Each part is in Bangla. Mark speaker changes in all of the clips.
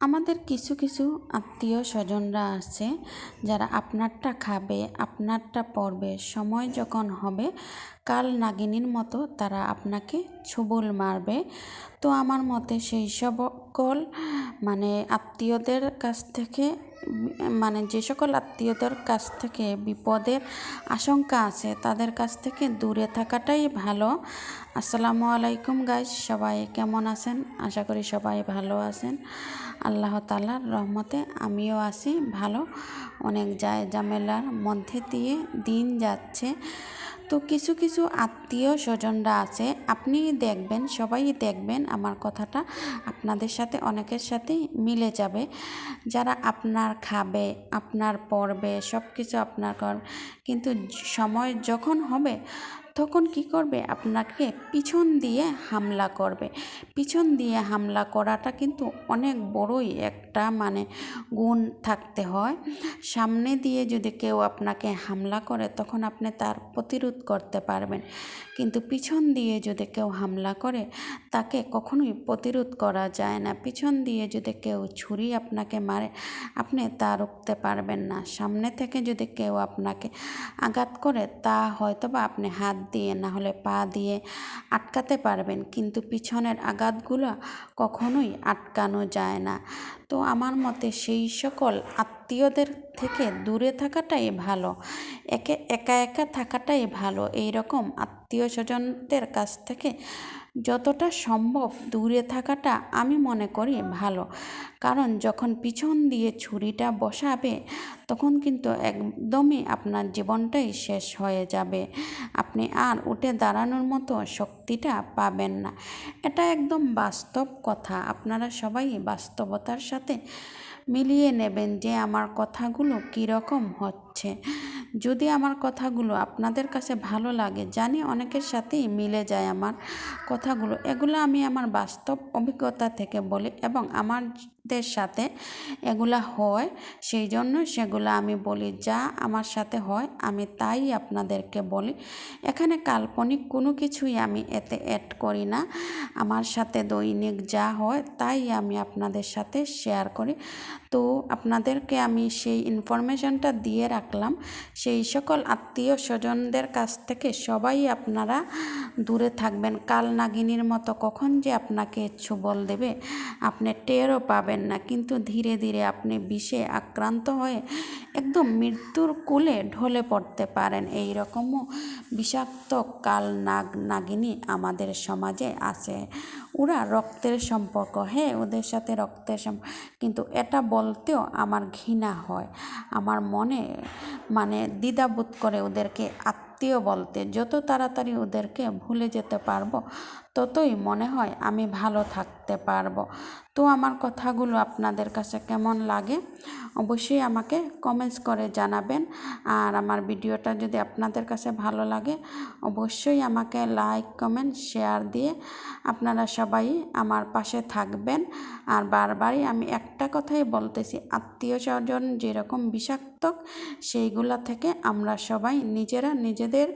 Speaker 1: আমাদের কিছু কিছু আত্মীয় স্বজনরা আছে যারা আপনারটা খাবে, আপনারটা পরবে, সময় যখন হবে, কাল নাগিনীর মতো তারা আপনাকে ছুবল মারবে। তো আমার মতে সেই সকল মানে আত্মীয়দের কাছ থেকে মানে যে সকল আত্মীয়দের কাছ থেকে বিপদের আশঙ্কা আছে, তাদের কাছ থেকে দূরে থাকাটাই ভালো। আসসালামু আলাইকুম গাইজ সবাই কেমন আছেন? আশা করি সবাই ভালো আছেন। আল্লাহ তালার রহমতে আমিও আছি ভালো। অনেক যায় ঝামেলার মধ্যে দিয়ে দিন যাচ্ছে। তো কিছু কিছু আত্মীয় স্বজনরা আছে। আপনি দেখবেন, সবাই দেখবেন আমার কথাটা আপনাদের সাথে, অনেকের সাথে মিলে যাবে। যারা আপনার খাবে, আপনার পড়বে সব কিছু আপনার কর কিন্তু সময় যখন হবে তখন কি করবে? আপনাকে পিছন দিয়ে হামলা করবে। পিছন দিয়ে হামলা করাটা কিন্তু অনেক বড়ই একটা মানে গুণ থাকতে হয়। সামনে দিয়ে যদি কেউ আপনাকে হামলা করে, তখন আপনি তার প্রতিরোধ করতে পারবেন। কিন্তু পিছন দিয়ে যদি কেউ হামলা করে, তাকে কখনোই প্রতিরোধ করা যায় না। পিছন দিয়ে যদি কেউ ছুরি আপনাকে মারে, আপনি তা রুখতে পারবেন না। সামনে থেকে যদি কেউ আপনাকে আঘাত করে, তা হয়তো বা আপনি হাত দিয়ে না হলে পা দিয়ে আটকাতে পারবেন। কিন্তু পিছনের আঘাতগুলো কখনোই আটকানো যায় না। তো আমার মতে সেই সকল আত্মীয়দের থেকে দূরে থাকাটাই ভালো। একে, একা একা থাকাটাই ভালো। এই রকম আত্মীয় স্বজনদের কাছ থেকে যতটা সম্ভব দূরে থাকাটা আমি মনে করি ভালো। কারণ যখন পিছন দিয়ে ছুরিটা বসাবে, তখন কিন্তু একদমই আপনার জীবনটাই শেষ হয়ে যাবে। আপনি আর উঠে দাঁড়ানোর মতো শক্তিটা পাবেন না। এটা একদম বাস্তব কথা। আপনারা সবাই বাস্তবতার সাথে মিলিয়ে নেবেন যে আমার কথাগুলো কীরকম হচ্ছে। যদি আমার কথাগুলো আপনাদের কাছে ভালো লাগে, জানি অনেকের সাথেই মিলে যায় আমার কথাগুলো। এগুলো আমি আমার বাস্তব অভিজ্ঞতা থেকে বলি এবং আমাদের সাথে এগুলা হয়, সেই জন্য সেগুলো আমি বলি, যা আমার সাথে হয় আমি তাই আপনাদেরকে বলি। এখানে কাল্পনিক কোনো কিছুই আমি এতে অ্যাড করি না, আমার সাথে দৈনিক যা হয় তাই আমি আপনাদের সাথে শেয়ার করি। তো আপনাদেরকে আমি সেই ইনফরমেশনটা দিয়ে রাখলাম। সেই সকল আত্মীয় স্বজনদের কাছ থেকে সবাই আপনারা দূরে থাকবেন। কাল নাগিনীর মতো কখন যে আপনাকে ছুবল দেবে, আপনি টেরও পাবেন না। কিন্তু ধীরে ধীরে আপনি বিষে আক্রান্ত হয়ে একদম মৃত্যুর কোলে ঢলে পড়তে পারেন। এই রকমও বিষাক্ত কাল নাগ নাগিনী আমাদের সমাজে আছে। ওরা রক্তের সম্পর্ক। হ্যাঁ ওদের সাথে রক্তের সম্পর্ক। কিন্তু এটা বলতেও আমার ঘৃণা হয়। আমার মনে মানে দ্বিধাবোধ করে ওদেরকে আত্মীয় বলতে যত তাড়াতাড়ি ওদেরকে ভুলে যেতে পারব, ততই মনে হয় আমি ভালো থাকতে পারব। তো আমার কথাগুলো আপনাদের কাছে কেমন লাগে? অবশ্যই আমাকে কমেন্টস করে জানাবেন। আর আমার ভিডিওটা যদি আপনাদের কাছে ভালো লাগে, অবশ্যই আমাকে লাইক কমেন্ট শেয়ার দিয়ে আপনারা সবাই আমার পাশে থাকবেন। আর বারবারই আমি একটা কথাই বলতেছি, আত্মীয় স্বজন যেরকম বিষাক্ত, সেইগুলা থেকে আমরা সবাই নিজেরা নিজেদের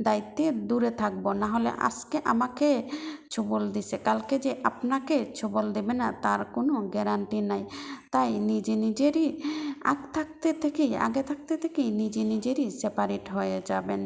Speaker 1: দায়িত্বে দূরে থাকব। না হলে আজকে আমাকে ছবল দিছে, কালকে যে আপনাকে ছবল দেবে না, তার কোনো গ্যারান্টি নাই। তাই নিজে নিজেরই আগ থাকতে থেকেই, আগে থাকতে থেকেই নিজে নিজেরই সেপারেট হয়ে যাবেন।